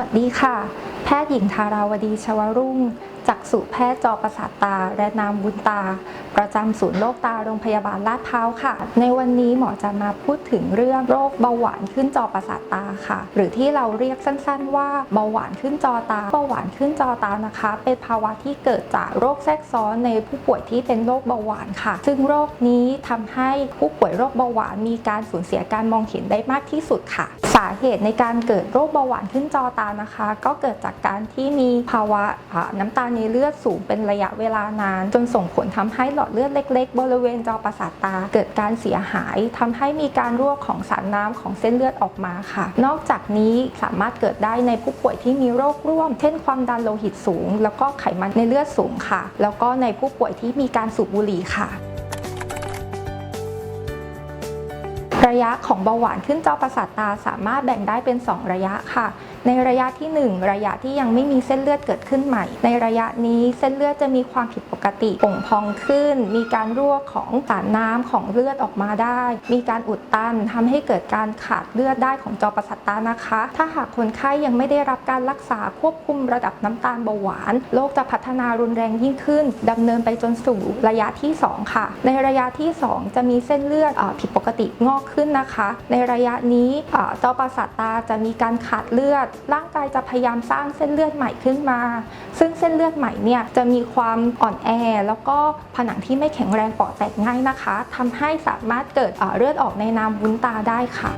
วัสดีค่ะ แพทย์หญิงธาราวดีชวรุ่ง จักษุแพทย์จอประสาทตา และนามบุญตา ประจำศูนย์โรคตาโรงพยาบาลลาดพร้าวค่ะ ในวันนี้หมอจะมาพูดถึงเรื่องโรคเบาหวานขึ้นจอประสาทตาค่ะ หรือที่เราเรียกสั้นๆ ว่าเบาหวานขึ้นจอตา เบาหวานขึ้นจอตานะคะ เป็นภาวะที่เกิดจากโรคแทรกซ้อนในผู้ป่วยที่เป็นโรคเบาหวานค่ะ ซึ่งโรคนี้ทำให้ผู้ป่วยโรคเบาหวานมีการสูญเสียการมองเห็นได้มากที่สุดค่ะ สาเหตุในการเกิดโรคเบาหวานขึ้นจอตานะคะ ก็เกิดจากการที่มีภาวะน้ำตาลในเลือดสูงเป็นระยะเวลานาน จนส่งผลทำให้หลอดเลือดเล็ก ๆ บริเวณจอประสาทตา เกิดการเสียหายทำให้มีการรั่วของสารน้ำของเส้นเลือดออกมาค่ะ นอกจากนี้สามารถเกิดได้ในผู้ป่วยที่มีโรคร่วม เช่น ความดันโลหิตสูง แล้วก็ไขมันในเลือดสูงค่ะ แล้วก็ในผู้ป่วยที่มีการสูบบุหรี่ค่ะ ระยะของเบาหวานขึ้นจอประสาทตาสามารถแบ่งได้เป็น 2 ระยะค่ะ ในระยะที่ 1 ระยะที่ยังไม่มีเส้นเลือดเกิดขึ้นใหม่ ในระยะนี้เส้นเลือดจะมีความผิดปกติป่งพองขึ้น มีการรั่วของสารน้ำของเลือดออกมาได้ มีการอุดตันทำให้เกิดการขาดเลือดได้ของจอประสาทตานะคะ ถ้าหากคนไข้ยังไม่ได้รับการรักษาควบคุมระดับน้ำตาลเบาหวานโรคจะพัฒนารุนแรงยิ่งขึ้นดำเนินไปจนสู่ระยะที่ 2 ค่ะ ในระยะที่ 2 จะมีเส้นเลือดอาผิดปกติงอกขึ้นนะคะ ในระยะนี้อ่าจอประสาทตาจะมีการขาดเลือด ร่างกายจะพยายามสร้างเส้นเลือดใหม่ขึ้นมา ซึ่งเส้นเลือดใหม่เนี่ยจะมีความอ่อนแอ แล้วก็ผนังที่ไม่แข็งแรงปอดแตกง่ายนะคะทำให้สามารถเกิดเลือดออกในน้ำวุ้นตาได้ค่ะ